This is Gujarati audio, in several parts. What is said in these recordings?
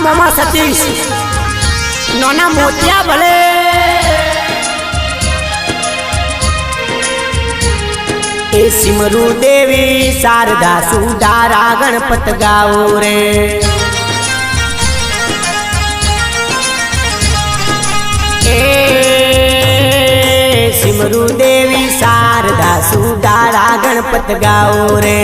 મોમાં સતીશ નોના મોતિયા ભલે. સિમરુ દેવી, શારદા સુધારા, ગણપત ગાઓ રે. સિમરુ દેવી, શારદા સુધારા, ગણપત ગાઓ રે.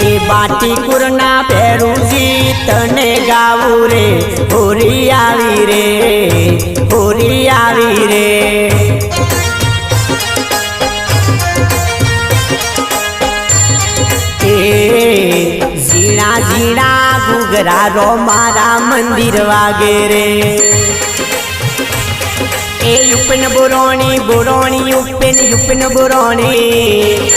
એ બાટી કુરના ભેરુજી તને ગાવું રે, હોરી આવી રે. ઘૂઘરા રો મારા મંદિર વાગે એ યુપન બુરોણી બુરોણી યુપન યુપન બુરોણી.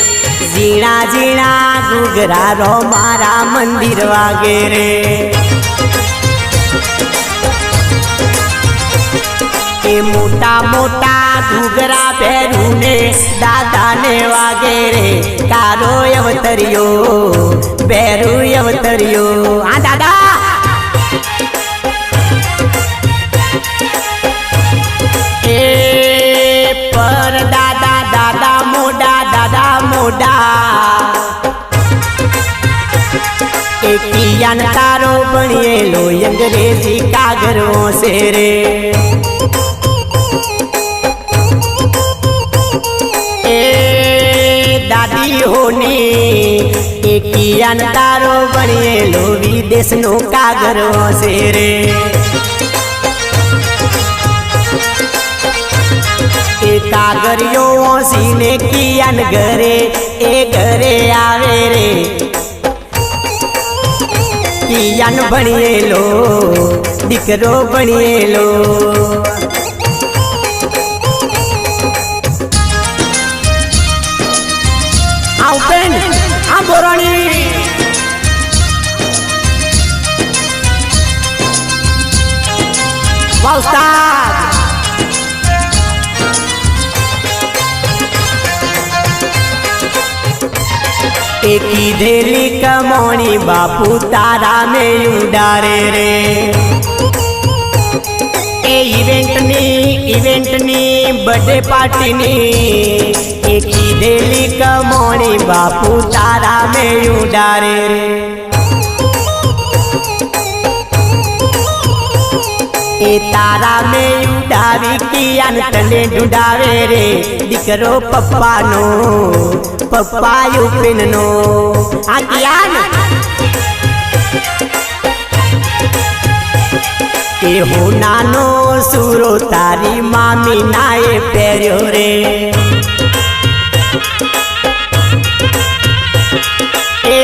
ઝીણા ઝીણા ઘૂઘરા રો મારા મંદિર વાગે એ મોટા મોટા ઘૂઘરા પહેરું ને દાદાને વાગે રે તારો અવતર્યો પહેરું અવતર્યો આ દાદા! કિયાન તારો ભણિયેલો અંગ્રેજી કાગરો છે રે એ દાદી હોની એ કિયાન તારો ભણિયેલો વિદેશનો કાગરો છે રે કાગરિયો ઓસીને કિયાન ઘરે, એ ઘરે આવે રે. કિયાન ભણિયેલો દીકરો ભણિયેલો એ કીધેલી કમોણી બાપુ તારા મે ઉડારે રે. એ ઇવેન્ટની ઇવેન્ટની બર્થડે પાર્ટીની એ કીધેલી કમોણી બાપુ તારા મે ઉડારે રે. એ તારા મે ઉડાવી કિયાન તને ઢુંડાવે રે. દીકરો પપ્પાનો પપ્પા યુપિનનો આ કિયાન કે હું નાનો સુરો, તારી મામી નાએ પહેર્યો રે.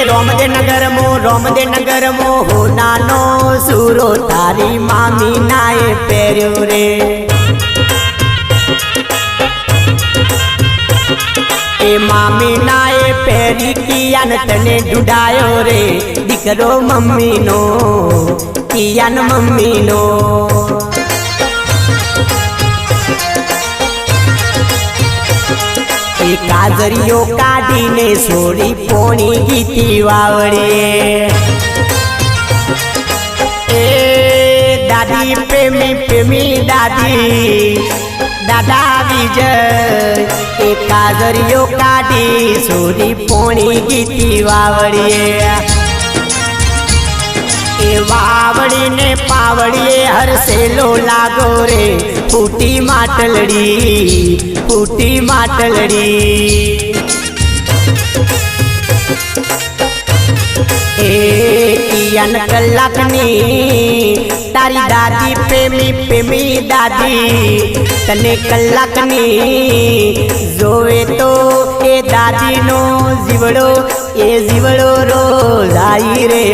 રોમદે નગરમો રોમદે નગરમો હો નાનો સુરો, તારી મામી નાએ પહેર્યો રે. એ મામી નાએ પહેરી કિયાન તને ઢૂંઢાયો રે. દીકરો મમ્મીનો કિયાન મમ્મીનો. એ કાજરીઓ કાઢીને સોરી પોણી ગીતી વાવડે. એ દાદી પ્રેમી પ્રેમી દાદી, દાદા વિજય, એ કાદરિયો કાઢી સોરી પોણી ગીતી વાવડીએ. વાવડીને પાવડીએ હરસેલો લાગો રે, ફૂટી માટલડી ફૂટી માટલડી. કલાકની તારી દાદી પ્રેમી પ્રેમી દાદી, તને કલાકની જોવે તો એ દાદીનો જીવડો, એ જીવડો રોજ આવી રે.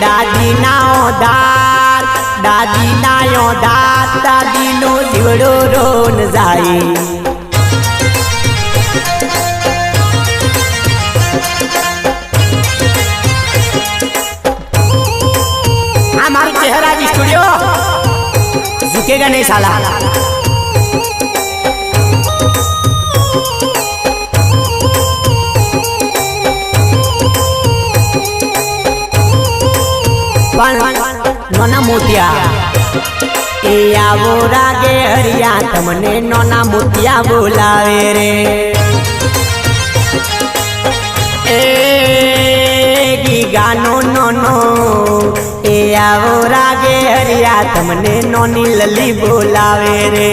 દાદીના દાત દાદીના દાદી દાદીનો જીવડો રોન જાય નહીં સાલા પણ નાના મોતિયા એ આવો રાગે હરિયા તમને નાના મોતિયા બોલાવે રે એ ગીગાનો નોનો આવો રાગે હરિયા, તમને નોની લલી બોલાવે રે.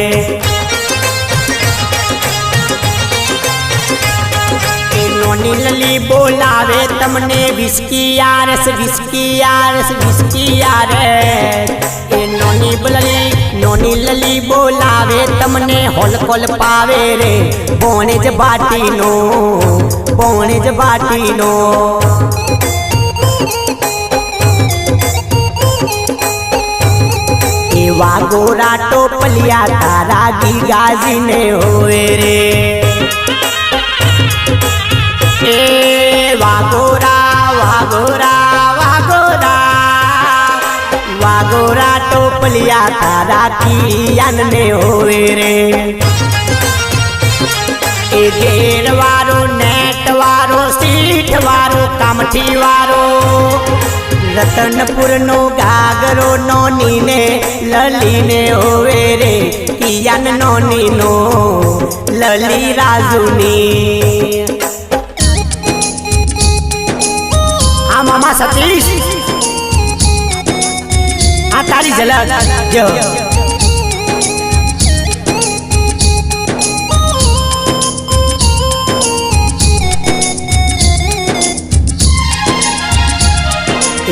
નોની લલી બોલાવે, તમને વિસ્કી આરસ વિસ્કી આરસ વિસ્કી આરસ. એ નોની લલી નોની લલી બોલાવે, તમને હોલ કોલ પાવે રે. બોણે જ બાટીનો બોણે જ બાટીનો. એવા ગોરા ટોપલિયા તારા ગીગાજીને હોય રે. એ વાગોરા વાગોરા વાગોરા વાગોરા ટોપલિયા તારા કિયાનને હોવે રે. એ ઘેર વાળો નેટ વાળો સીઠ વાળો કામઠી વાળો રતનપુર નો ગાગરો નોની ને લલીને હોવે રે, કિયાન નોની નો લલી રાજુની આ મામા સતીશ. આ તારી ઝલક. જો.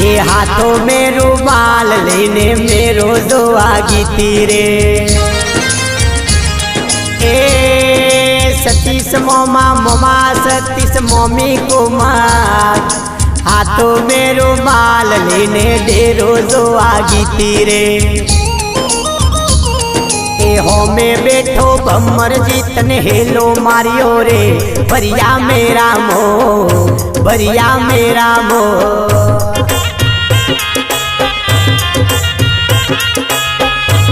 ये हाथों में रुमाल लेने मेरो रोजो आगी तीरे ए, सतीश मोमा मोमा, सतीश मोमी कुमार, हाथों में रुमाल लेने डेरो रोजो आगी तीरे हो में बैठो बमर जीतन हेलो मारियो रे बरिया मेरा मो बरिया मेरा मो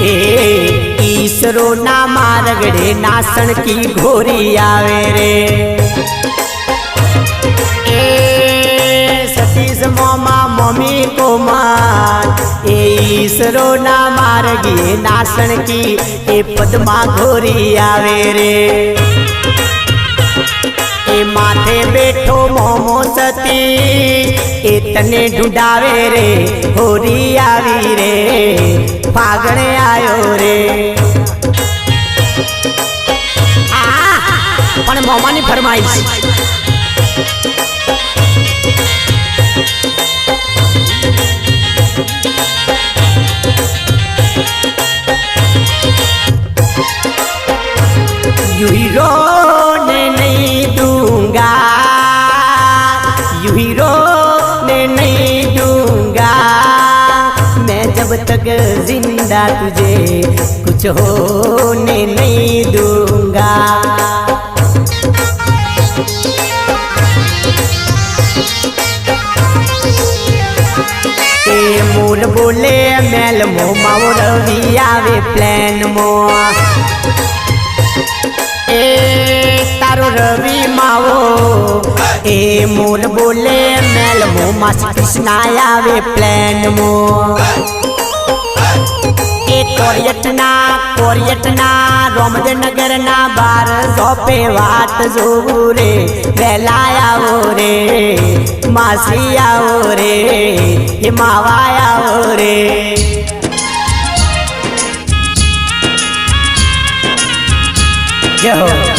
એ ઈસરો ના મારગડે નાસણ કી ઘોરી આવે રે. એ સતીશ મોમા મમ્મી કોમાર, એ ઈસરો ના માર્ગે નાસણ કી એ પદમા ઘોરી આવે રે. એ માથે બેઠો મોમો સતી, એ તને ઢૂંઢાવે રે હોરી આવી રે. ફાગણે આવ્યો રે. પણ મોમાની ફરમાઈશ. યુહીરો ને નહીં ડુંગા યુહીરો तक जिंदा तुझे कुछ होने नहीं दूंगा એ મૂળ બોલે મેલ મો માવો રવિ આવે પ્લેન મો એ તારો રવિ માવો એ મૂળ બોલે મેલ મો માસ કૃષ્ણ આવે પ્લેન મો એ કોરિયટના કોરિયટના રોમદનગરના બાર સોપે વાત જોવું રે વહેલા આવો રે માસી આવો રે એ માવા આવો રે જય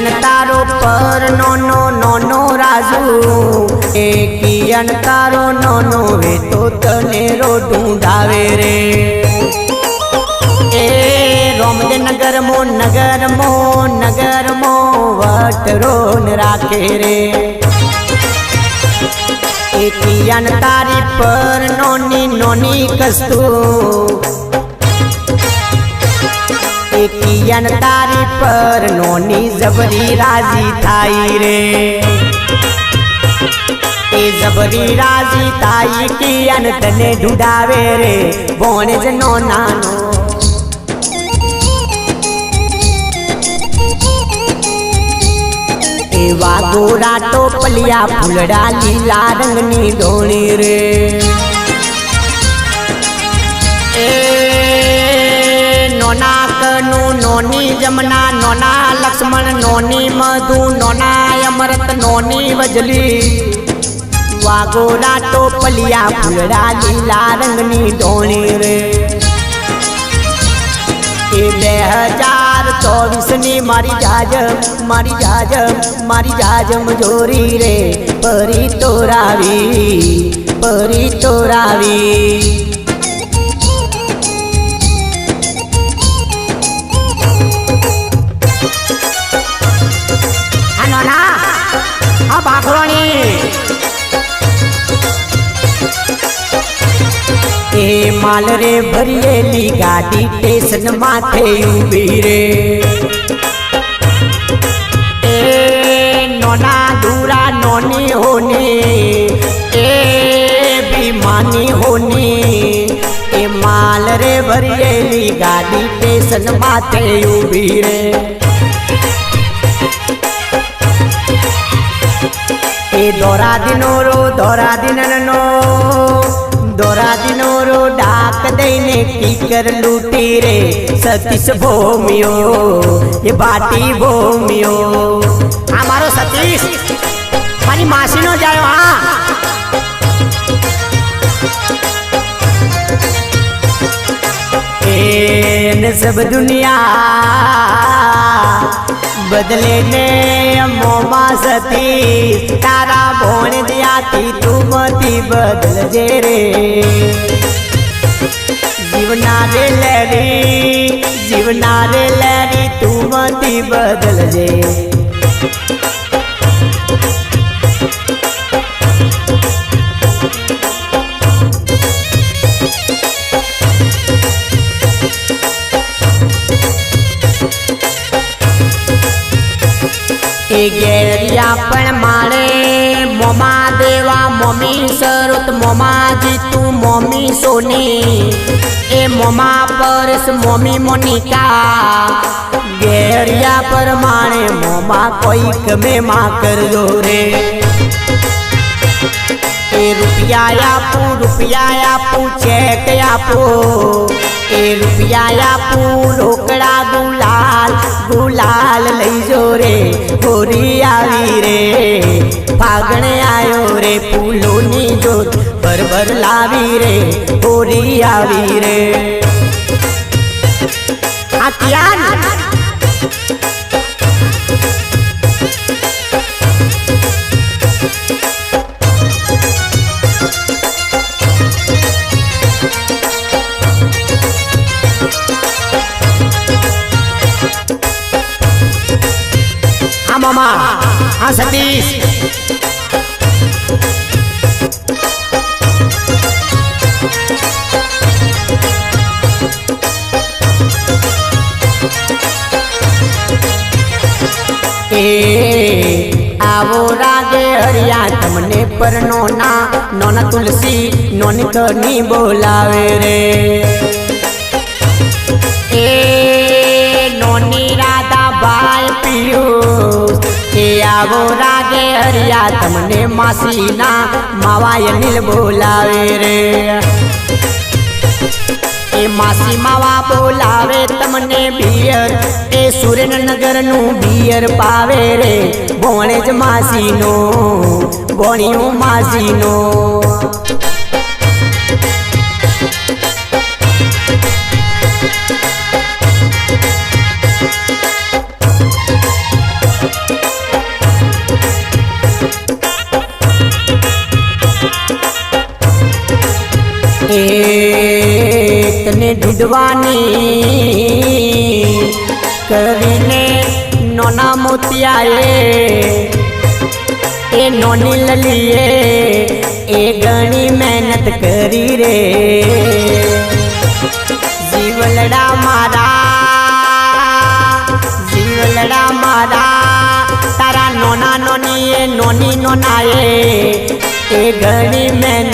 કિયાન તારો પર નો નો નો નો રાજુ. એ કિયન તારો નોનો વે તો તને રો ઢૂંઢાવે રે. એ રોમદ નગર મો નગર મો નગર મો વટરો રાખે રે. એ પિયન તારી પર નોની નોની કસ્તુ. એ તારી પર નોની જબરી રાજી થાય રે. એ જબરી રાજી તાઈ કિયન તને ઢુડાવે રે. બોણ જ નો નાનો. એવા ગોરા ટોપલિયા ફૂલડા લીલા રંગની ડોણી રે. નોના કનું નોની જમના, નોના લક્ષ્મણ, નોની મધુ, નોના અમરત નોની વજલી. વાગોરા ટોપલિયા ફૂલડા લીલા રંગની ધોણી રે. એ બે હજાર ચોવીસની મારી જાજમ મારી જાજમ મારી જાજમ જોરી રે. પરી તોરાવી પરી તોરાવી. બાખરોણી એ માલ રે ભરેલી ગાડી સ્ટેશન માથે ઊભી રે. એ નોના દુરા નોની હોની, એ ભીમાની હોની, એ માલ રે ભરેલી ગાડી સ્ટેશન માથે ઊભી રે. દોરા દિનો રો દોરા દિનનો દોરા દિનો રો ડાક દઈને ટીકર લૂટી રે સતીશ ભોમિયો, એ બાટી ભોમિયો. આ મારો સતીશ, મારી માસીનો જાયો હા. એને સબ દુનિયા બદલે ને મોમાં સતી તારા ભોણ દિયાથી તું મતી બદલજે રે. જીવના રે લેરી, જીવના રે લેરી તું મતી બદલજે. સોની એ મોમા પરસ મોમી મોનિકા. ગેરિયા પરમાણે મોમા કોઈક મેં માં કરજો રે. એ રૂપિયા આપું રૂપિયા આપું ચેક આપો. એ રૂપિયા આપું રોકડા ગુલાલ ગુલાલ લઈ જો રે, હોરી આવી રે. ફાગણે આવ્યો રે ફૂલોની જોત બરબર લાવી રે, હોરી આવી રે. આ હા સતીશ આવો રાગે હરિયા, તમને પર નોના નોના તુલસી, નોની કરની બોલાવે રે. એ, નોની રાધા ભાઈ પિયુષ એ આવો રાગે હરિયા, તમને માસીના માવાય નીલ બોલાવે રે. એ માસી માવા બોલાવે, તમને બિયર એ સુરેન્દ્રનગરનું બિયર પાવે રે. ભોણે જ માસીનો, ભોણિયું માસીનો. એ તને ઢૂંઢવાની કરીને નોના મોતિયાએ એ નોની લલીએ એ ઘણી મહેનત કરી રે. જીવલડા મારા જીવલડા મારા, તારા નોના નોની એ નોની નોના એ ઘણી મહેનત